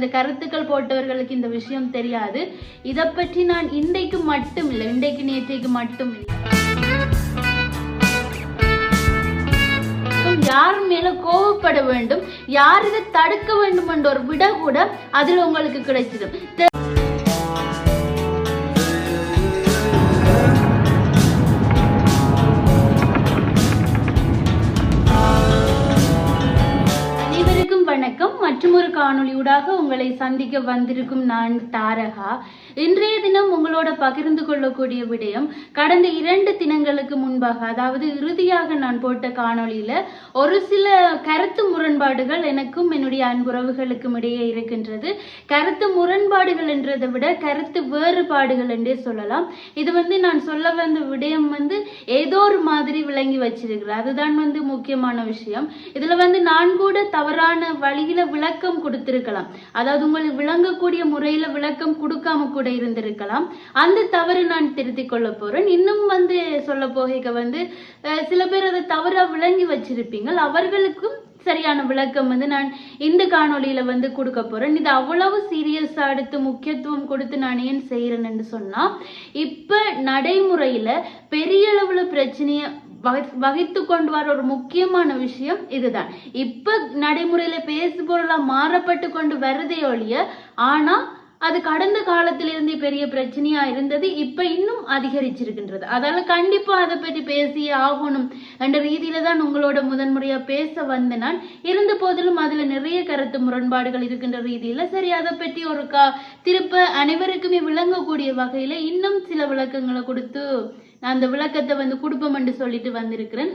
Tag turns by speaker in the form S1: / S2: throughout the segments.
S1: இந்த கருத்துக்கள் போட்டவர்களுக்கு இந்த விஷயம் தெரியாது. இதை பற்றி நான் இன்றைக்கு மட்டும் இல்லை இன்றைக்கு நேற்றைக்கு மட்டும் இல்லை யார் மேல கோவப்பட வேண்டும் யார் இதை தடுக்க வேண்டும் என்ற ஒரு விட கூட அதில் உங்களுக்கு கிடைச்சிடும் காணொளியூடாக உங்களை சந்திக்க வந்திருக்கும் நான் தாரகா. இன்றைய தினம் உங்களோட பகிர்ந்து கொள்ளக்கூடிய விடயம் கடந்த இரண்டு தினங்களுக்கு முன்பாக அதாவது இறுதியாக நான் போட்ட காணொளியில ஒரு சில கருத்து முரண்பாடுகள் எனக்கும் என்னுடைய அன்புறவுகளுக்கும் இடையே இருக்கின்றது. கருத்து முரண்பாடுகள் என்றதை விட கருத்து வேறுபாடுகள் என்றே சொல்லலாம். இது வந்து நான் சொல்ல வந்த விடயம் வந்து ஏதோ ஒரு மாதிரி விளங்கி வச்சிருக்கிறேன் அதுதான் வந்து முக்கியமான விஷயம். இதுல வந்து நான் கூட தவறான வழியில விளக்கம் கொடுத்திருக்கலாம். அதாவது உங்களுக்கு விளங்கக்கூடிய முறையில விளக்கம் கொடுக்காம கூட இருந்திருக்கலாம். அந்த தவறு நான் திருத்திக் கொள்ள போறேன். இன்னும் வந்து சொல்ல போக வந்து சில பேர் அதை தவறா விளங்கி வச்சிருப்பீங்க அவர்களுக்கும் சரியான விளக்கம் வந்து நான் இந்த காணொலியில வந்து கொடுக்க போறேன். இது அவ்வளவு சீரியஸா எடுத்து முக்கியத்துவம் கொடுத்து நான் ஏன் செய்யறேன்னு சொன்னா இப்ப நடைமுறையில பெரிய அளவுல பிரச்சனைய வகித்து கொண்டு வர ஒரு முக்கியமான விஷயம் இதுதான். இப்ப நடைமுறையில பேசுபொருளா மாறப்பட்டு கொண்டு வருதே ஒழிய ஆனா அது கடந்த காலத்திலிருந்தே பெரிய பிரச்சனையா இருந்தது இப்ப இன்னும் அதிகரிச்சிருக்கின்றது. அதால கண்டிப்பா அதை பற்றி பேசியே ஆகணும் என்ற ரீதியில தான் உங்களோட முதன்முறையா பேச வந்த நான். இருந்த போதிலும் அதுல நிறைய கருத்து முரண்பாடுகள் இருக்கின்ற ரீதியில சரி அதை பற்றி ஒரு கா திருப்ப அனைவருக்குமே விளங்கக்கூடிய வகையில இன்னும் சில விளக்கங்களை கொடுத்து நான் அந்த விளக்கத்தை வந்து கொடுப்போம் என்று சொல்லிட்டு வந்திருக்கிறேன்.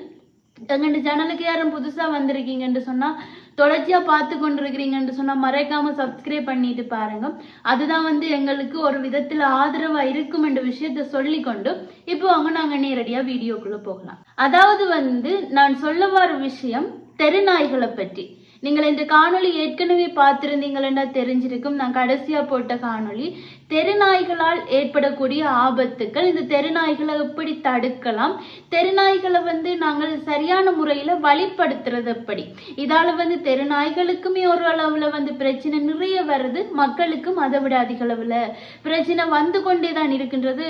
S1: எங்கள்ட சேனலுக்கு யாரும் புதுசாக வந்திருக்கீங்கன்னு சொன்னால் தொடர்ச்சியாக பார்த்து கொண்டிருக்கிறீங்கன்னு சொன்னால் மறைக்காமல் சப்ஸ்கிரைப் பண்ணிட்டு பாருங்க. அதுதான் வந்து எங்களுக்கு ஒரு விதத்தில் ஆதரவாக இருக்கும் என்ற விஷயத்த சொல்லி கொண்டு இப்போ அவங்க நாங்கள் நேரடியாக வீடியோக்குள்ளே போகலாம். அதாவது வந்து நான் சொல்ல வர விஷயம் தெருநாய்களை பற்றி. நீங்கள் இந்த காணொளி ஏற்கனவே பார்த்துருந்தீங்களா தெரிஞ்சிருக்கும். நான் கடைசியாக போட்ட காணொளி. தெருநாய்களால் ஏற்படக்கூடிய ஆபத்துக்கள். இந்த தெருநாய்களை எப்படி தடுக்கலாம்? தெருநாய்களை வந்து நாங்கள் சரியான முறையில் வழிப்படுத்துறது எப்படி இதால் வந்து தெருநாய்களுக்குமே ஒரு அளவில் வந்து பிரச்சனை நிறைய வருது. மக்களுக்கும் அதை விட அதிக அளவில் பிரச்சனை வந்து கொண்டே தான் இருக்கின்றது.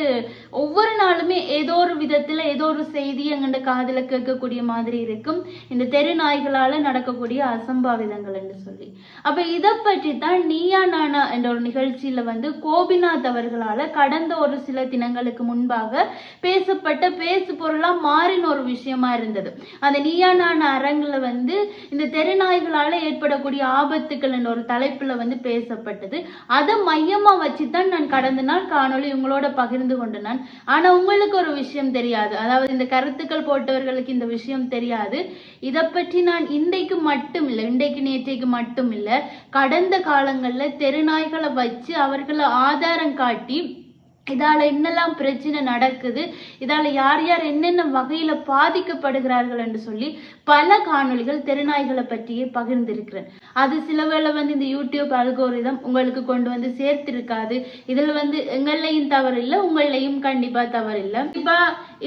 S1: ஒவ்வொரு நாளுமே ஏதோ ஒரு விதத்தில் ஏதோ ஒரு செய்தி எங்கள்ட காதில் கேட்கக்கூடிய மாதிரி இருக்கும். இந்த தெருநாய்களால் நடக்கக்கூடிய அசம்பாவிதங்கள் என்று சொல்லி. அப்போ இதை பற்றி தான் நீயா நானா என்ற ஒரு நிகழ்ச்சியில் வந்து கோபிநாத் அவர்களால கடந்த ஒரு சில தினங்களுக்கு முன்பாக பேசப்பட்ட பேசு பொருளா மாறின ஒரு விஷயமா இருந்தது. அந்த நீயா நானா அரங்குல வந்து இந்த தெருநாய்களால ஏற்படக்கூடிய ஆபத்துக்கள் ஒரு தலைப்புல வந்து பேசப்பட்டது. அதை மையமா வச்சு தான் நான் கடந்த நாள் காணொளி உங்களோட பகிர்ந்து கொண்டு நான் ஆனா உங்களுக்கு ஒரு விஷயம் தெரியாது. அதாவது இந்த கருத்துக்கள் போட்டவர்களுக்கு இந்த விஷயம் தெரியாது. இதை பற்றி நான் இன்றைக்கு மட்டும் இல்லை இன்றைக்கு நேற்றைக்கு மட்டும் இல்லை கடந்த காலங்களில் தெருநாய்களை வச்சு அவர்களை ஆதாரம் காட்டி இதால என்னெல்லாம் பிரச்சனை நடக்குது இதால யார் யார் என்னென்ன வகையில பாதிக்கப்படுகிறார்கள் என்று சொல்லி பல காணொளிகள் தெருநாய்களை பற்றியே பகிர்ந்திருக்கிறேன். அது சில வேளை வந்து இந்த யூடியூப் அல்கோரிதம் உங்களுக்கு கொண்டு வந்து சேர்த்திருக்காது. இதுல வந்து எங்களையும் தவறு இல்லை உங்களையும் கண்டிப்பா தவறு இல்லை கண்டிப்பா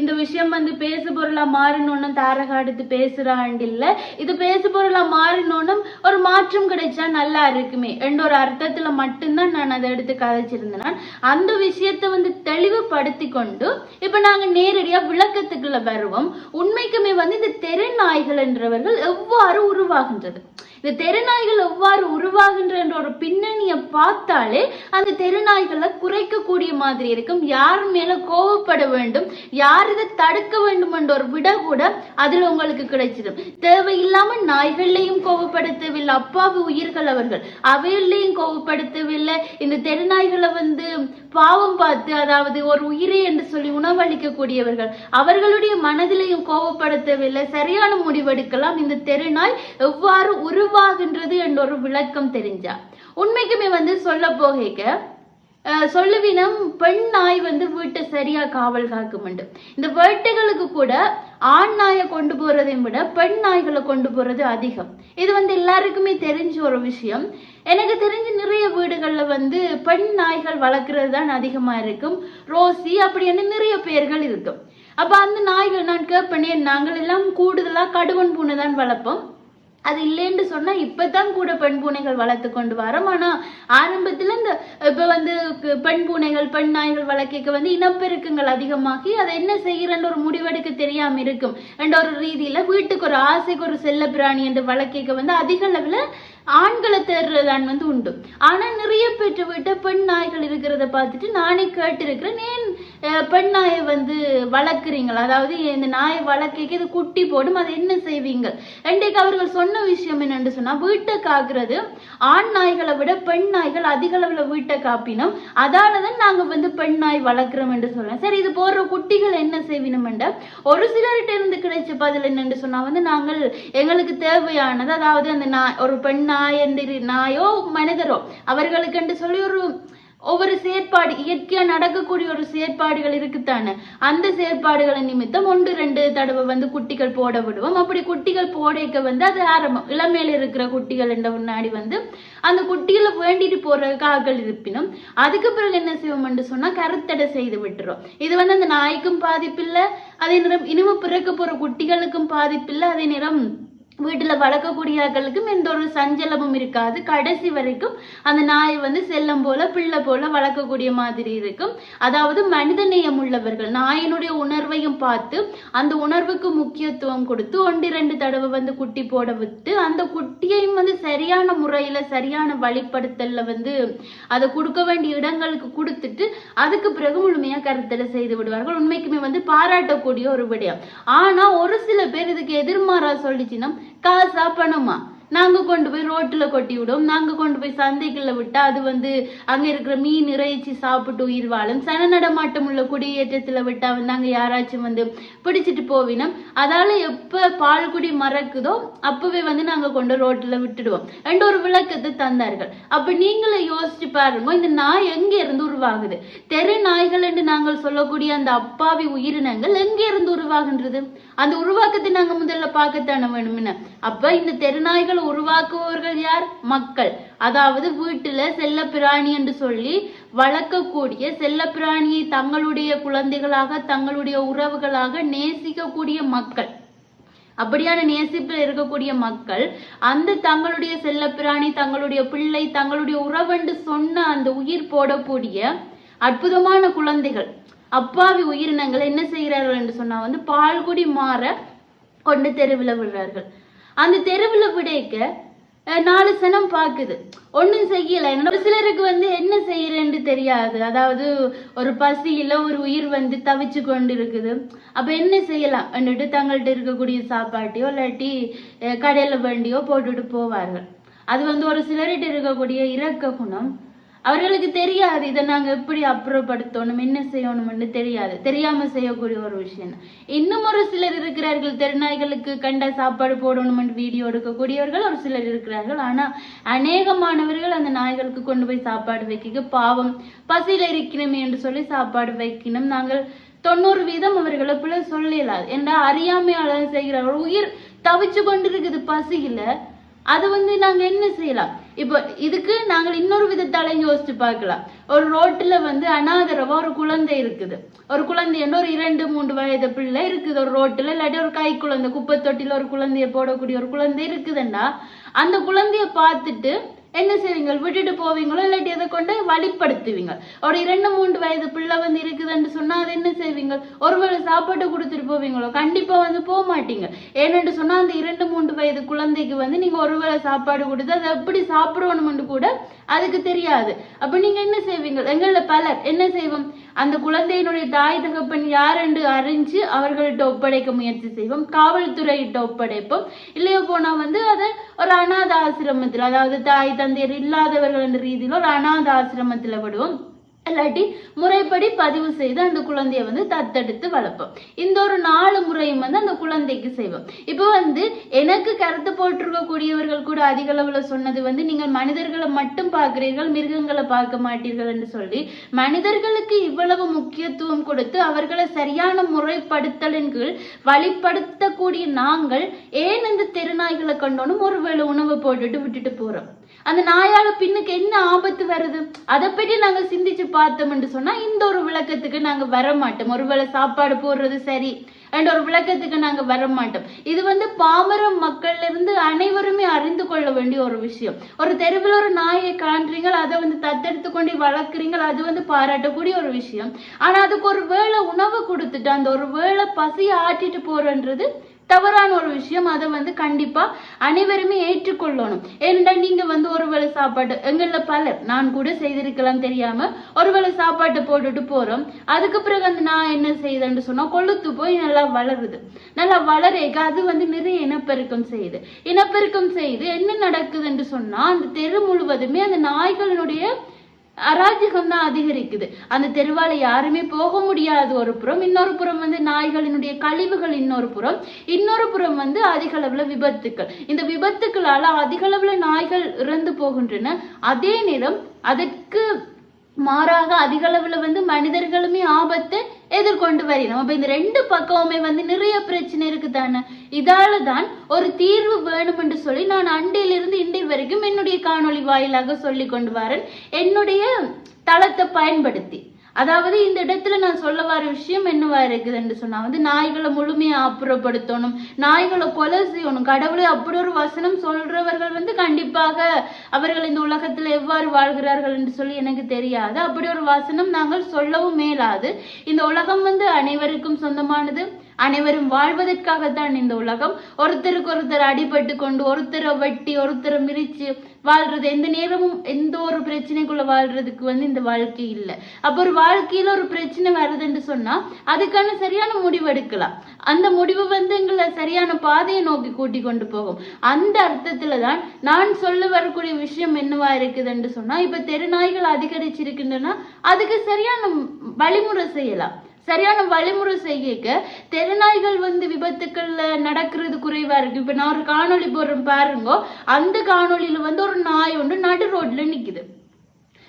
S1: இந்த விஷயம் வந்து பேசு பொருளா மாறினோன்னு தாரக எடுத்து பேசுறாண்டு இல்ல. இது பேசு பொருளா மாறினோன்னு ஒரு மாற்றம் கிடைச்சா நல்லா இருக்குமே என்ற ஒரு அர்த்தத்துல மட்டும்தான் நான் அதை எடுத்து கதைச்சிருந்தேன். அந்த விஷயத்தை வந்து தெளிவுபடுத்தி கொண்டு இப்ப நாங்க நேரடியா விளக்கத்துக்குள்ள வருவோம். உண்மைக்குமே வந்து இந்த தெருநாய்கள் என்றவர்கள் எவ்வாறு உருவாகின்றது? இந்த தெருநாய்கள் எவ்வாறு உருவாகின்றன்ற ஒரு பின்னணியை பார்த்தாலே அந்த தெருநாய்களை குறைக்கக்கூடிய மாதிரி இருக்கும். யார் மேல கோவப்பட வேண்டும் யார் இதை தடுக்க வேண்டும் என்ற ஒரு விட கூட அதுல உங்களுக்கு கிடைச்சிடும். தேவையில்லாம நாய்கள்லையும் அவர்கள் அப்பாவி உயிர்கள் அவர்கள். அவையிலையும் கோவப்படுத்தவில்லை இந்த தெருநாய்களை வந்து பாவம் பார்த்து அதாவது ஒரு உயிரை என்று சொல்லி உணவளிக்கக்கூடியவர்கள். அவர்களுடைய மனதிலையும் கோவப்படுத்தவில்லை சரியான முடிவெடுக்கலாம். இந்த தெருநாய் எவ்வாறு உருவாகின்றது என்ற ஒரு விளக்கம் தெரிஞ்சா. உண்மைக்குமே வந்து சொல்ல போகைக்க சொல்லுவினம் பெண் நாய் வந்து வீட்டை சரியா காவல் காக்குமெண்டு இந்த வேட்டைகளுக்கு கூட ஆண் நாயை கொண்டு போறதையும் விட பெண் நாய்களை கொண்டு போறது அதிகம். இது வந்து எல்லாருக்குமே தெரிஞ்ச ஒரு விஷயம். எனக்கு தெரிஞ்சு நிறைய வீடுகளில் வந்து பெண் நாய்கள் வளர்க்குறது தான் அதிகமாக இருக்கும். ரோசி அப்படின்னு நிறைய பேர்கள் இருக்கும். அப்போ அந்த நாய்கள் நான் கேட்பேனே நாங்கள் எல்லாம் கூடுதலாக கடுவன் பூனை தான் வளர்ப்போம். அது இல்லைன்னு சொன்னா இப்பதான் கூட பெண் பூனைகள் வளர்த்து கொண்டு வரோம். ஆனா ஆரம்பத்துல இந்த இப்ப வந்து பெண் பூனைகள் பெண் நாய்கள் வளர்க்க வந்து இனப்பெருக்கங்கள் அதிகமாகி அதை என்ன செய்யறன்னு ஒரு முடிவெடுக்க தெரியாம இருக்கும். என்ற ஒரு ரீதியில வீட்டுக்கு ஒரு ஆசைக்கு ஒரு செல்ல பிராணி என்று வளர்க்க வந்து அதிக அளவுல ஆண்களை தேடுறதான் வந்து உண்டு. ஆனா நிறைய பெற்று விட்ட பெண் நாய்கள் இருக்கிறத பார்த்துட்டு நானே கேட்டிருக்கிறேன் ஏன் பெண் நாயை வந்து வளர்க்குறீங்களா? அதாவது இந்த நாயை வளர்க்க இது குட்டி போடும் அதை என்ன செய்வீங்க? இன்றைக்கு அவர்கள் சொன்ன விஷயம் என்னென்று சொன்னால் வீட்டை காக்குறது ஆண் நாய்களை விட பெண் நாய்கள் அதிக அளவில் வீட்டை காப்பினோம் அதாலதான் நாங்கள் வந்து பெண் நாய் வளர்க்குறோம் என்று சொல்றேன் சரி இது போடுற குட்டிகள் என்ன செய்வினோம் என்ற ஒரு சிலர்கிட்ட இருந்து கிடைச்ச பதில் என்னென்று சொன்னால் வந்து நாங்கள் எங்களுக்கு தேவையானது அதாவது அந்த நாய் ஒரு பெண் நாய் என்று நாயோ மனிதரோ அவர்களுக்கு என்று சொல்லி ஒரு ஒவ்வொரு செயற்பாடு இயற்கையா நடக்கக்கூடிய ஒரு செயற்பாடுகள் இருக்குத்தானே? அந்த செயற்பாடுகளை நிமித்தம் ஒன்று ரெண்டு தடவை வந்து குட்டிகள் போட விடுவோம். அப்படி குட்டிகள் போடைக்க வந்து அது ஆரம்பம். இளமையில இருக்கிற குட்டிகள் என்ற முன்னாடி வந்து அந்த குட்டிகளை வேண்டிட்டு போற காக்கள் இருப்பினும் அதுக்கு பிறகு என்ன செய்வோம்னு சொன்னா கருத்தடை செய்து விட்டுரும் இது வந்து அந்த நாய்க்கும் பாதிப்பில்லை அதே நேரம் இனிமே பிறக்க போற குட்டிகளுக்கும் பாதிப்பில்லை அதே நேரம் வீட்டில் வளர்க்கக்கூடியவர்களுக்கும் எந்த ஒரு சஞ்சலமும் இருக்காது. கடைசி வரைக்கும் அந்த நாயை வந்து செல்லம் போல பிள்ளை போல வளர்க்கக்கூடிய மாதிரி இருக்கும். அதாவது மனிதநேயம் உள்ளவர்கள் நாயினுடைய உணர்வையும் பார்த்து அந்த உணர்வுக்கு முக்கியத்துவம் கொடுத்து ஒன்று ரெண்டு தடவை வந்து குட்டி போட விட்டு அந்த குட்டியையும் வந்து சரியான முறையில் சரியான வழிப்படுத்தலில் வந்து அதை கொடுக்க வேண்டிய இடங்களுக்கு கொடுத்துட்டு அதுக்கு பிறகு முழுமையாக கருத்தடை செய்து விடுவார்கள். உண்மைக்குமே வந்து பாராட்டக்கூடிய ஒரு விடயம். ஆனால் ஒரு சில பேர் இதுக்கு எதிர்மாறா சொல்லிச்சுன்னா காசா பணமா நாங்கள் கொண்டு போய் ரோட்டில் கொட்டி விடுவோம் நாங்கள் கொண்டு போய் சந்தைக்குள்ள விட்டால் அது வந்து அங்கே இருக்கிற மீன் இறைச்சி சாப்பிட்டு உயிர் வாழும். சன நடமாட்டம் உள்ள குடியேற்றத்தில் விட்டால் வந்து அங்கே யாராச்சும் வந்து பிடிச்சிட்டு போவினோம். அதால பால் பால்குடி மறக்குதோ அப்போவே வந்து நாங்கள் கொண்டு ரோட்டில் விட்டுடுவோம். ரெண்டு ஒரு விளக்கத்தை தந்தார்கள். அப்போ நீங்களே யோசிச்சு பாருங்க இந்த நாய் எங்கே இருந்து உருவாகுது? தெரு நாய்கள் என்று நாங்கள் சொல்லக்கூடிய அந்த அப்பாவி உயிரினங்கள் எங்கே இருந்து உருவாகின்றது? அந்த உருவாக்கத்தை நாங்க முதல்ல பார்க்கத்தானே வேணும்னு அப்போ இந்த தெருநாய்கள் உருவாக்குபவர்கள் யார்? மக்கள். அதாவது வீட்டுல செல்ல பிராணி என்று சொல்லி வளர்க்கக்கூடிய செல்ல பிராணியை தங்களுடைய குழந்தைகளாக தங்களுடைய உறவுகளாக நேசிக்கக்கூடிய மக்கள். அப்படியான நேசிப்பில் இருக்கக்கூடிய மக்கள் அந்த தங்களுடைய செல்லப்பிராணி தங்களுடைய பிள்ளை தங்களுடைய உறவென்று சொன்ன அந்த உயிர் போடக்கூடிய அற்புதமான குழந்தைகள் அப்பாவி உயிரினங்கள் என்ன செய்கிறார்கள் என்று சொன்னா வந்து பால்குடி மாற கொண்டு தெருவில் விடுறார்கள் அந்த தெருவில் விடைக்க நாலு சனம் பார்க்குது ஒன்றும் செய்யலை. ஒரு சிலருக்கு வந்து என்ன செய்யறேன்னு தெரியாது. அதாவது ஒரு பசியில் ஒரு உயிர் வந்து தவிச்சு கொண்டு இருக்குது அப்போ என்ன செய்யலாம்? வந்துட்டு தங்கள்கிட்ட இருக்கக்கூடிய சாப்பாட்டையோ இல்லாட்டி கடையில் வண்டியோ போட்டுட்டு போவார்கள். அது வந்து ஒரு சிலர்கிட்ட இருக்கக்கூடிய இரக்க குணம். அவர்களுக்கு தெரியாது. இதை நாங்கள் எப்படி அப்புறப்படுத்தணும்? என்ன செய்யணும்னு தெரியாது. தெரியாமல் செய்யக்கூடிய ஒரு விஷயம். இன்னும் ஒரு சிலர் இருக்கிறார்கள். தெருநாய்களுக்கு கண்ட சாப்பாடு போடணும்னு வீடியோ எடுக்கக்கூடியவர்கள் ஒரு சிலர் இருக்கிறார்கள். ஆனால் அநேகமானவர்கள் அந்த நாய்களுக்கு கொண்டு போய் சாப்பாடு வைக்க பாவம். பசியில் இருக்கணுமே என்று சொல்லி சாப்பாடு வைக்கணும். நாங்கள் தொண்ணூறு வீதம் அவர்களை பிள்ளை சொல்லலாது. என்றால் அறியாமையாளர் செய்கிறார்கள் உயிர் தவிச்சு கொண்டிருக்குது பசியில். அது வந்து நாங்க என்ன செய்யலாம்? இப்போ இதுக்கு நாங்கள் இன்னொரு விதத்தால யோசிச்சு பார்க்கலாம். ஒரு ரோட்டுல வந்து அனாதரவா ஒரு குழந்தை இருக்குது. ஒரு குழந்தை என்ன? ஒரு இரண்டு மூன்று வயது பிள்ளை இருக்குது ஒரு ரோட்டுல. இல்லாட்டி ஒரு கை குழந்தை குப்பை தொட்டில ஒரு குழந்தைய போடக்கூடிய ஒரு குழந்தை இருக்குதுன்னா அந்த குழந்தைய பார்த்துட்டு என்ன செய்வீங்க விட்டுட்டு போவீங்களோ இல்லாட்டி எதை கொண்டு வழிப்படுத்துவீங்க ஒரு இரண்டு மூன்று வயது பிள்ளை வந்து இருக்குதுன்னு சொன்னா அதை என்ன செய்வீங்க ஒருவேளை சாப்பாட்டு கொடுத்துட்டு போவீங்களோ? கண்டிப்பா வந்து போக மாட்டீங்க. ஏன்னு சொன்னா அந்த இரண்டு மூன்று வயது குழந்தைக்கு வந்து நீங்க ஒருவேளை சாப்பாடு கொடுத்து அதை எப்படி சாப்பிடணும்னு கூட அதுக்கு தெரியாது. அப்ப நீங்க என்ன செய்வீங்க எங்கள பலர் என்ன செய்வோம்? அந்த குழந்தையினுடைய தாய் தகப்பன் யார் என்று அறிஞ்சு அவர்கள்ட்ட ஒப்படைக்க முயற்சி செய்வோம். காவல்துறையிட்ட ஒப்படைப்போம். இல்லையோ போனா வந்து அதை ஒரு அநாத ஆசிரமத்தில் அதாவது தாய் குழந்தையர் இல்லாதவர்கள் என்ற ரீதியில் ஒரு அநாத ஆசிரமத்தில் விடுவோம். இல்லாட்டி முறைப்படி பதிவு செய்து அந்த குழந்தைய வந்து தத்தெடுத்து வளர்ப்போம். இந்த ஒரு நாலு முறையும் வந்து அந்த குழந்தைக்கு செய்வோம். இப்போ வந்து எனக்கு கருத்து போட்டிருக்கக்கூடியவர்கள் கூட அதிக அளவுல சொன்னது வந்து நீங்கள் மனிதர்களை மட்டும் பார்க்கிறீர்கள் மிருகங்களை பார்க்க மாட்டீர்கள் என்று சொல்லி மனிதர்களுக்கு இவ்வளவு முக்கியத்துவம் கொடுத்து அவர்களை சரியான முறைப்படுத்தலின் கீழ் வழிப்படுத்தக்கூடிய நாங்கள் ஏன் இந்த தெருநாய்களை ஒரு ஒருவேளை உணவு போட்டுட்டு விட்டுட்டு போறோம். அந்த நாயால பின்னுக்கு என்ன ஆபத்து வருது? அதை பற்றி நாங்க சிந்திச்சு பார்த்தோம்னு சொன்னா இந்த ஒரு விளக்கத்துக்கு நாங்க வர மாட்டோம் ஒருவேளை சாப்பாடு போடுறது சரி அண்ட் ஒரு விளக்கத்துக்கு நாங்க வர மாட்டோம் இது வந்து பாமர மக்கள்ல இருந்து அனைவருமே அறிந்து கொள்ள வேண்டிய ஒரு விஷயம். ஒரு தெருவில் ஒரு நாயை காண்றீங்க அதை வந்து தத்தெடுத்து கொண்டு வளர்க்குறீங்க அது வந்து பாராட்டக்கூடிய ஒரு விஷயம். ஆனா அதுக்கு ஒரு வேளை உணவு கொடுத்துட்டு அந்த ஒரு வேளை பசியை ஆட்டிட்டு போறன்றது தவறான ஒரு விஷயம் அதை வந்து கண்டிப்பா அனைவருமே ஏற்றுக்கொள்ளணும். ஏனென்றால் நீங்க வந்து ஒரு வேளை சாப்பாடு எங்களில் பலர் நான் கூட செய்திருக்கலாம் தெரியாம ஒரு வேளை சாப்பாட்டை போட்டுட்டு போறோம். அதுக்கு பிறகு அந்த நான் என்ன செய்தேன்னு சொன்னா கொளுத்து போய் நல்லா வளருது. நல்லா வளரேக்க அது வந்து நிறைய இனப்பெருக்கம் செய்யுது. இனப்பெருக்கம் செய்து என்ன நடக்குதுன்னு சொன்னா அந்த தெரு முழுவதுமே அந்த நாய்களினுடைய அராஜகம் தான் அதிகரிக்குது. அந்த தெருவால யாருமே போக முடியாது. ஒரு புறம் இன்னொரு புறம் வந்து நாய்களினுடைய கழிவுகள் இன்னொரு புறம் இன்னொரு புறம் வந்து அதிக அளவுல விபத்துக்கள். இந்த விபத்துக்களால அதிக அளவுல நாய்கள் இறந்து போகின்றன. அதே நேரம் அதற்கு மாறாக அதிக அளவுல வந்து மனிதர்களுமே ஆபத்தை எதிர்கொண்டு வரினோம் அப்ப இந்த ரெண்டு பக்கமுமே வந்து நிறைய பிரச்சனை இருக்கு தானே இதால தான் ஒரு தீர்வு வேணும் என்று சொல்லி நான் அண்டையிலிருந்து இண்டை வரைக்கும் என்னுடைய காணொளி வாயிலாக சொல்லி கொண்டு வரேன். என்னுடைய தளத்தை பயன்படுத்தி. அதாவது இந்த இடத்துல நான் சொல்ல வர விஷயம் என்னவா இருக்குதுன்னு சொன்னா வந்து நாய்களை முழுமையா அப்புறப்படுத்தணும். நாய்களை கொலை செய்யணும். கடவுளை அப்படி ஒரு வசனம் சொல்றவர்கள் வந்து கண்டிப்பாக அவர்கள் இந்த உலகத்துல எவ்வாறு வாழ்கிறார்கள் என்று சொல்லி எனக்கு தெரியாது. அப்படி ஒரு வசனம் நாங்கள் சொல்லவும் மேலாது. இந்த உலகம் வந்து அனைவருக்கும் சொந்தமானது. அனைவரும் வாழ்வதற்காகத்தான் இந்த உலகம். ஒருத்தருக்கு ஒருத்தர் அடிபட்டு கொண்டு ஒருத்தரை வெட்டி ஒருத்தரை மிரிச்சு வாழ்றது. எந்த நேரமும் எந்த ஒரு பிரச்சனைக்குள்ள வாழ்றதுக்கு வந்து இந்த வாழ்க்கை இல்லை. அப்போ ஒரு வாழ்க்கையில ஒரு பிரச்சனை வருதுன்னு சொன்னா அதுக்கான சரியான முடிவு எடுக்கலாம். அந்த முடிவு வந்து எங்களை சரியான பாதையை நோக்கி கூட்டி கொண்டு போகும். அந்த அர்த்தத்துல தான் நான் சொல்ல வரக்கூடிய விஷயம் என்னவா இருக்குதுன்னு சொன்னா இப்ப தெருநாய்கள் அதிகரிச்சிருக்கின்றன அதுக்கு சரியான வழிமுறை செய்யலாம். சரியான வழிமுறை செய்யக்க தெருநாய்கள் வந்து விபத்துக்கள்ல நடக்கிறது குறைவா இருக்கு. இப்ப நான் ஒரு காணொளி போடுறேன் பாருங்க. அந்த காணொளியில வந்து ஒரு நாய் ஒன்று நடு ரோட்ல நிக்குது.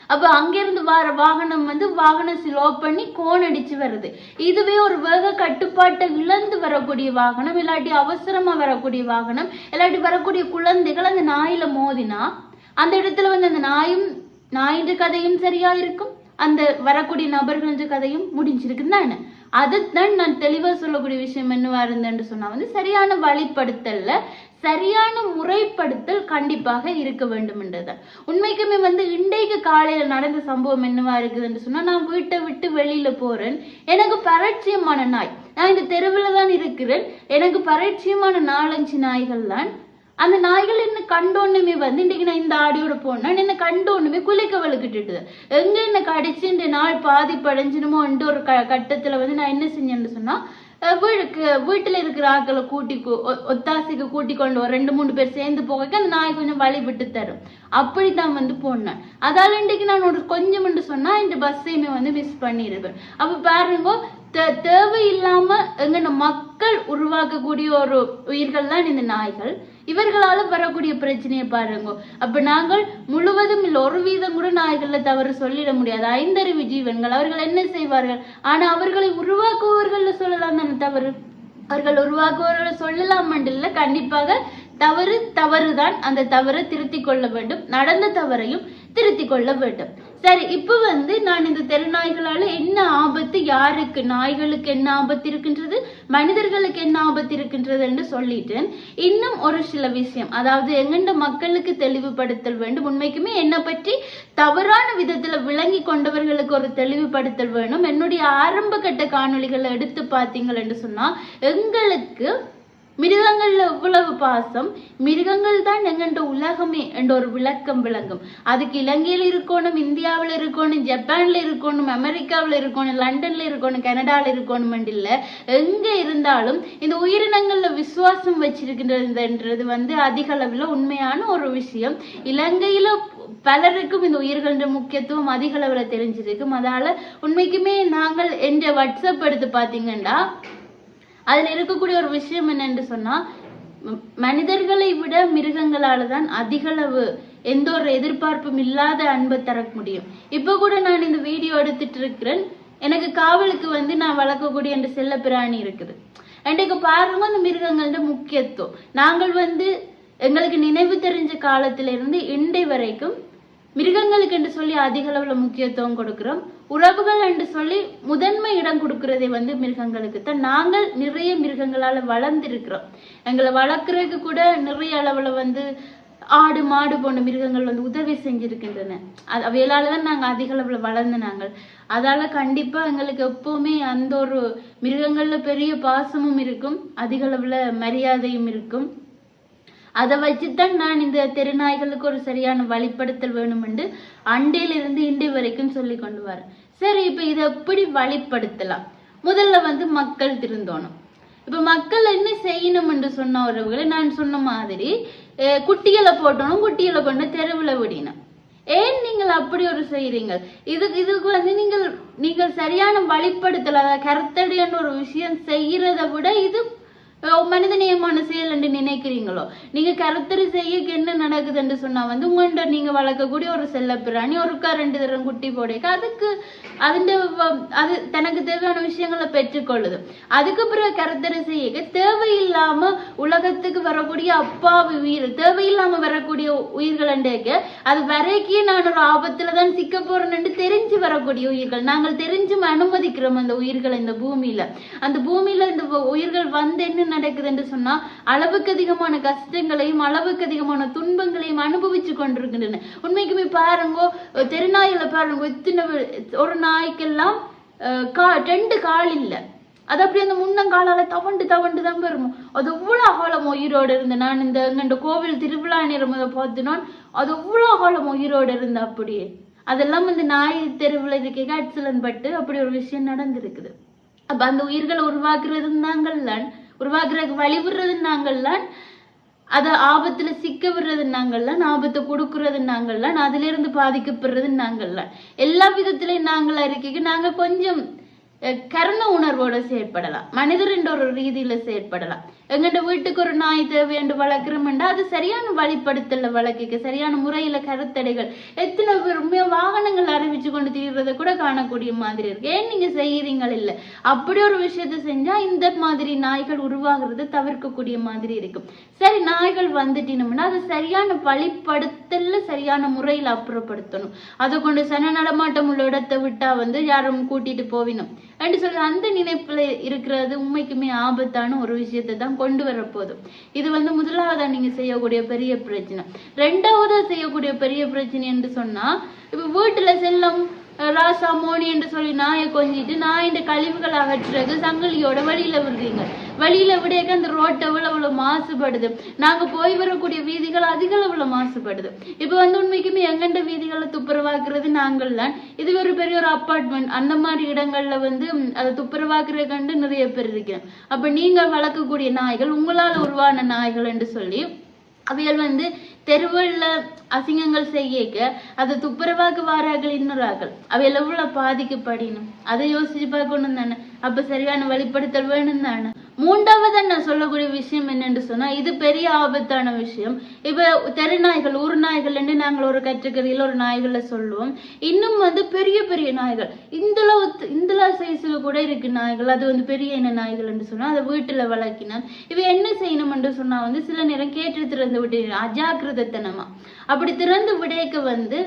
S1: அப்ப அங்கிருந்து வர வாகனம் வந்து வாகனம் ஸ்லோ பண்ணி கோன் அடிச்சு வருது. இதுவே ஒரு வேக கட்டுப்பாட்டை இழந்து வரக்கூடிய வாகனம் இல்லாட்டி அவசரமா வரக்கூடிய வாகனம் இல்லாட்டி வரக்கூடிய குழந்தைகள் அந்த நாயில மோதினா அந்த இடத்துல வந்து அந்த நாயும் நாயின்ற கதையும் சரியா இருக்கும்? அந்த வரக்கூடிய நபர்கள் கதையும் முடிஞ்சிருக்குன்னு தானே அதுதான் நான் தெளிவா சொல்லக்கூடிய விஷயம் என்னவா இருந்தேன்னு சொன்னா வந்து சரியான வழிப்படுத்தல்ல சரியான முறைப்படுத்தல் கண்டிப்பாக இருக்க வேண்டும்ன்றது. உண்மைக்குமே வந்து இன்றைக்கு காலையில நடந்த சம்பவம் என்னவா இருக்குதுன்னு சொன்னா நான் வீட்டை விட்டு வெளியில போறேன். எனக்கு பரட்சியமான நாய். நான் இந்த தெருவில் தான் இருக்கிறேன். எனக்கு பரட்சியமான நாலஞ்சு நாய்கள் தான் அந்த நாய்கள் என்ன கண்டோன்னுமே வந்து இன்றைக்கு நான் இந்த ஆடியோட போனேன் என்ன கண்டோன்னுமே குளிக்க வலுக்கிட்டுது. எங்க என்ன கடிச்சு இந்த நாள் பாதிப்படைஞ்சினுமோ ஒரு க கட்டத்துல வந்து நான் என்ன செஞ்சேன்னு சொன்னா வீழுக்கு வீட்டில் இருக்கிற ஆட்களை கூட்டி ஒ- ஒத்தாசைக்கு கூட்டி கொண்டு ஒரு ரெண்டு மூணு பேர் சேர்ந்து போக அந்த நாய் கொஞ்சம் வழி விட்டு தரும். அப்படி தான் வந்து போனேன். அதால இன்றைக்கு நான் ஒரு கொஞ்சம் சொன்னால் இந்த பஸ்ஸையுமே வந்து மிஸ் பண்ணிடுவேன். அப்போ பாருங்க தே- தேவையில்லாம எங்க மக்கள் உருவாக்கக்கூடிய ஒரு உயிர்கள் தான் இந்த நாய்கள். இவர்களால வரக்கூடிய பிரச்சனையை பாருங்க. அப்ப நாங்கள் முழுவதும் இல்ல ஒரு வீதம் கூட நாய்கள்ல தவறு சொல்லிட முடியாது. ஐந்தறிவு ஜீவன்கள் அவர்கள் என்ன செய்வார்கள்? ஆனா அவர்களை உருவாக்குபவர்கள்ல சொல்லலாம் தானே தவறு? அவர்கள் உருவாக்குபவர்களை சொல்லலாம் இல்ல கண்டிப்பாக தவறு தவறுதான். அந்த தவறை திருத்திக் கொள்ள வேண்டும். நடந்த தவறையும் திருத்திக் கொள்ள வேண்டும் சரி இப்போ வந்து நான் இந்த தெருநாய்களால என்ன ஆபத்து யாருக்கு நாய்களுக்கு என்ன ஆபத்து இருக்கின்றது மனிதர்களுக்கு என்ன ஆபத்து இருக்கின்றது என்று சொல்லிட்டேன். இன்னும் ஒரு சில விஷயம் அதாவது எங்கண்ட மக்களுக்கு தெளிவுபடுத்தல் வேண்டும் உண்மைக்குமே என்னை பற்றி தவறான விதத்துல விளங்கி கொண்டவர்களுக்கு ஒரு தெளிவுபடுத்தல் வேணும். என்னுடைய ஆரம்ப கட்ட காணொளிகளை எடுத்து பார்த்தீங்கள் என்று சொன்னா எங்களுக்கு மிருகங்கள்ல எவ்வளவு பாசம்? மிருகங்கள் தான் எங்கண்ட உலகமே என்ற ஒரு விளக்கம் விளங்கும். அதுக்கு இலங்கையில இருக்கணும் இந்தியாவில் இருக்கணும் ஜப்பான்ல இருக்கணும் அமெரிக்காவில் இருக்கணும் லண்டன்ல இருக்கணும் கனடால இருக்கணும் இல்ல எங்க இருந்தாலும் இந்த உயிரினங்கள்ல விசுவாசம் வச்சிருக்கின்றதுன்றது வந்து அதிக அளவுல உண்மையான ஒரு விஷயம். இலங்கையில பலருக்கும் இந்த உயிர்கள முக்கியத்துவம் அதிக அளவுல தெரிஞ்சிருக்கும். அதால உண்மைக்குமே நாங்கள் என்ற வாட்ஸ்அப் எடுத்து பாத்தீங்கன்னா அதில் இருக்கக்கூடிய ஒரு விஷயம் என்னன்னு சொன்னா மனிதர்களை விட மிருகங்களால தான் அதிகளவு எந்த ஒரு எதிர்பார்ப்பும் இல்லாத அன்பை தர முடியும். இப்போ கூட நான் இந்த வீடியோ எடுத்துட்டு இருக்கிறேன். எனக்கு காவலுக்கு வந்து நான் வளர்க்கக்கூடிய அந்த செல்ல பிராணி இருக்குது. அன்றைக்கு பாருங்க அந்த மிருகங்களோட முக்கியத்துவம். நாங்கள் வந்து எங்களுக்கு நினைவு தெரிஞ்ச காலத்திலிருந்து இன்றை வரைக்கும் மிருகங்களுக்கு என்று சொல்லி அதிக அளவுல முக்கியத்துவம் கொடுக்கிறோம். உறவுகள் என்று சொல்லி முதன்மை இடம் கொடுக்கறதே வந்து மிருகங்களுக்கு. தான் நாங்கள் நிறைய மிருகங்களால வளர்ந்திருக்கிறோம். எங்களை வளர்க்குறதுக்கு கூட நிறைய அளவுல வந்து ஆடு மாடு போன்ற மிருகங்கள் வந்து உதவி செஞ்சிருக்கின்றன. அது அவையால தான் நாங்கள் அதிக அளவில் வளர்ந்த நாங்கள். அதால கண்டிப்பா எங்களுக்கு எப்பவுமே அந்த ஒரு மிருகங்கள்ல பெரிய பாசமும் இருக்கும். அதிக அளவுல மரியாதையும் இருக்கும். அதை வச்சுத்தான் நான் இந்த தெருநாய்களுக்கு ஒரு சரியான வழிப்படுத்தல் வேணுமென்று அண்டையிலிருந்து இண்டி வரைக்கும் சொல்லி கொண்டு வரேன் சரி இப்போ இதை எப்படி வழிப்படுத்தலாம்? முதல்ல வந்து மக்கள் திருந்தோணும். இப்போ மக்கள் என்ன செய்யணும் என்று சொன்ன உறவுகளை நான் சொன்ன மாதிரி குட்டிகளை போட்டணும் குட்டிகளை கொண்டு தெருவில் விடணும். ஏன் நீங்கள் அப்படி ஒரு செய்கிறீங்க இது இதுக்கு வந்து நீங்கள் நீங்கள் சரியான வழிப்படுத்தல அதாவது கருத்தடையான ஒரு விஷயம் செய்கிறத விட இது மனித மனிதநேயமான செயல் என்று நினைக்கிறீங்களோ? நீங்க கருத்தரி செய்ய என்ன நடக்குதுன்னு சொன்னா வந்து உங்கள்கிட்ட நீங்க வளர்க்கக்கூடிய ஒரு செல்ல பிராணி ஒருக்கா ரெண்டு தரம் குட்டி போடைக்க அதுக்கு அதுண்ட அது தனக்கு தேவையான விஷயங்களை பெற்றுக்கொள்ளுது. அதுக்கு பிறகு கருத்தரி செய்ய தேவையில்லாம உலகத்துக்கு வரக்கூடிய அப்பாவி உயிர் தேவையில்லாம வரக்கூடிய உயிர்கள் அது வரைக்கே நான் ஒரு ஆபத்துல தான் சிக்க போறேன்னு தெரிஞ்சு வரக்கூடிய உயிர்கள். நாங்கள் தெரிஞ்சும் அனுமதிக்கிறோம் அந்த உயிர்களை இந்த பூமியில. அந்த பூமியில இந்த உயிர்கள் வந்து என்ன நடக்குது என்று சொன்னா அளவுக்கு அதிகமான கஷ்டங்களையும் அளவுக்கு அதிகமான துன்பங்களையும் அனுபவிச்சு கொண்டிருக்கின்றன. உண்மைக்குமே பாருங்க தெருநாயில பாருங்க இத்தனை ஒரு நாய்க்கெல்லாம் கா ரெண்டு கால் இல்ல. அது அப்படி அந்த முன்னங்காலால தவண்டு தவண்டு தான் பெறுமோ அது எவ்வளோ அகாலம் உயிரோடு இருந்த நான் இந்த இந்த கோவில் திருவிழா நேரம் அதை பார்த்து அது எவ்வளோ அகாலம் உயிரோடு இருந்த அப்படியே. அதெல்லாம் இந்த நாய் தெருவில் இருக்க ஆக்சிடென்ட் பட்டு அப்படி ஒரு விஷயம் நடந்திருக்குது. அப்ப அந்த உயிர்களை உருவாக்குறது நாங்கள்லான் உருவாக்குறதுக்கு வழிவிடுறது நாங்கள்லாம் அதை ஆபத்துல சிக்க விடுறது நாங்கள்லாம் ஆபத்தை கொடுக்கறது நாங்கள்லாம் அதுல இருந்து பாதிக்கப்படுறது நாங்கள்லாம் எல்லா விதத்திலையும் நாங்கள் அறிக்கைக்கு நாங்க கொஞ்சம் கருண உணர்வோட செயற்படலாம் மனிதர் என்ற ஒரு ரீதியில செயற்படலாம் எங்கிட்ட வீட்டுக்கு ஒரு நாய் தேவை என்று அது சரியான வழிப்படுத்தல வழக்குக்கு சரியான முறையில கருத்தடைகள் எத்தனை பேர் வாகனங்கள் அறிவிச்சு கொண்டு தீர்றதை கூட காணக்கூடிய மாதிரி இருக்கு ஏன் நீங்க செய்யறீங்கள் இல்ல அப்படி ஒரு விஷயத்த செஞ்சா இந்த மாதிரி நாய்கள் உருவாகிறது தவிர்க்கக்கூடிய மாதிரி இருக்கும் சரி நாய்கள் வந்துட்டினோம்னா அது சரியான வழிப்படுத்தல சரியான முறையில் அப்புறப்படுத்தணும் அதை கொண்டு சன நடமாட்டம் உள்ள இடத்தை விட்டா வந்து யாரும் கூட்டிட்டு போவினும் என்று சொல்லி அந்த நினைப்புல இருக்கிறது உண்மைக்குமே ஆபத்தான ஒரு விஷயத்தை தான் கொண்டு வர போதும் இது வந்து முதலாவதா நீங்க செய்யக்கூடிய பெரிய பிரச்சனை. ரெண்டாவதா செய்யக்கூடிய பெரிய பிரச்சனை என்று சொன்னா இப்ப வீட்டுல செல்லம் ராசா மோனி என்று சொல்லி நாயை கொஞ்சிட்டு நாயின் கழிவுகள் அகற்றுறது சங்கிலியோட வழியில விடுறீங்க. வழியில விடையக்க அந்த ரோட் எவ்வளவு எவ்வளவு மாசுபடுது? நாங்க போய் வரக்கூடிய வீதிகள் அதிக அளவுல மாசுபடுது. இப்ப வந்து உண்மைக்குமே எங்கண்ட வீதிகளை துப்புரவாக்குறது நாங்கள் தான். இது ஒரு பெரிய ஒரு அப்பார்ட்மெண்ட் அந்த மாதிரி இடங்கள்ல வந்து அதை துப்புரவாக்குறது கண்டு நிறைய பேர் இருக்கிறேன் அப்ப நீங்க வளர்க்கக்கூடிய நாய்கள் உங்களால உருவான நாய்கள் என்று சொல்லி அவைகள் வந்து தெருவில் அசிங்கங்கள் செய்யக்க அது துப்புரவாக வாரார்கள் இன்னொரார்கள் அவைகள் எவ்வளவு பாதிக்கப்படினும் அதை யோசிச்சு பார்க்கணும் தானே அப்ப சரியான வழிப்படுத்தல் வேணும் தானே மூன்றாவது நான் சொல்லக்கூடிய விஷயம் என்னன்னு சொன்னா இது பெரிய ஆபத்தான விஷயம். இப்ப தெருநாய்கள் ஊர் நாய்கள் நாங்கள் ஒரு கற்றுக்கறியில் ஒரு நாய்களை சொல்லுவோம். இன்னும் வந்து பெரிய பெரிய நாய்கள். இந்த இந்த சைஸில் கூட இருக்கு நாய்கள். அது வந்து பெரிய என்ன நாய்கள் சொன்னால் அதை வீட்டில் வளர்க்கினா இவ என்ன செய்யணும் என்று சொன்னா வந்து சில நேரம் கேட்டு திறந்து விட்டு அஜாக்கிரதத்தனமா. அப்படி திறந்து விடைக்க வந்து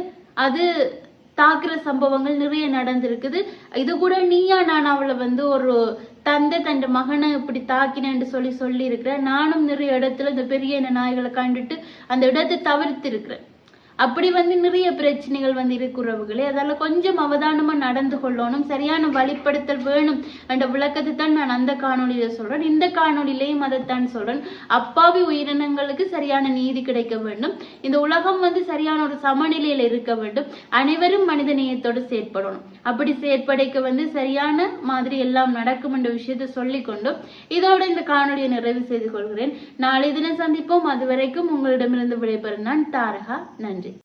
S1: அது தாக்குற சம்பவங்கள் நிறைய நடந்திருக்குது. இது கூட நீயா நான் அவளை வந்து ஒரு தந்தை தன் மகனை இப்படி தாக்கினேன்னு சொல்லி சொல்லி இருக்கிறேன் நானும் நிறைய இடத்துல இந்த பெரிய நாய்களை கண்டுட்டு அந்த இடத்தை தவிர்த்து இருக்கிறேன் அப்படி வந்து நிறைய பிரச்சனைகள் வந்து இருக்கிறவர்களே அதால கொஞ்சம் அவதானமா நடந்து கொள்ளணும். சரியான வழிப்படுத்தல் வேணும் என்ற விளக்கத்தை தான் நான் அந்த காணொளியில சொல்றேன். இந்த காணொளியிலையும் அதைத்தான் சொல்றேன். அப்பாவி உயிரினங்களுக்கு சரியான நீதி கிடைக்க வேண்டும். இந்த உலகம் வந்து சரியான ஒரு சமநிலையில இருக்க வேண்டும். அனைவரும் மனித நேயத்தோடு செயற்படணும். அப்படி செயற்படைக்க வந்து சரியான மாதிரி எல்லாம் நடக்கும் என்ற விஷயத்தை சொல்லிக்கொண்டு இதோட இந்த காணொலியை நிறைவு செய்து கொள்கிறேன். நாளை தினம் சந்திப்போம். அதுவரைக்கும் உங்களிடமிருந்து விடைபெறும் நான் தாரகா. நன்றி.